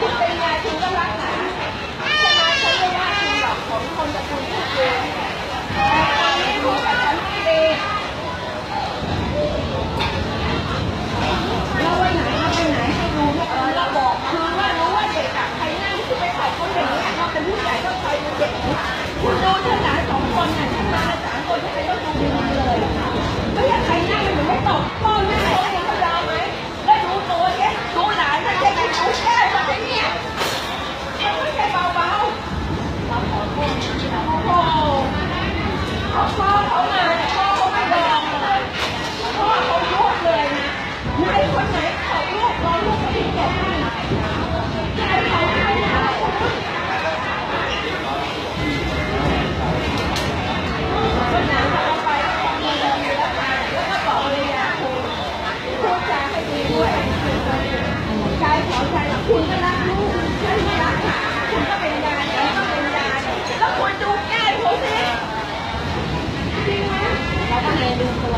คุณเป็นไงคุณก็รักหนาใช่มาช่ว่าคุณหรอกของคนกัคุณทุ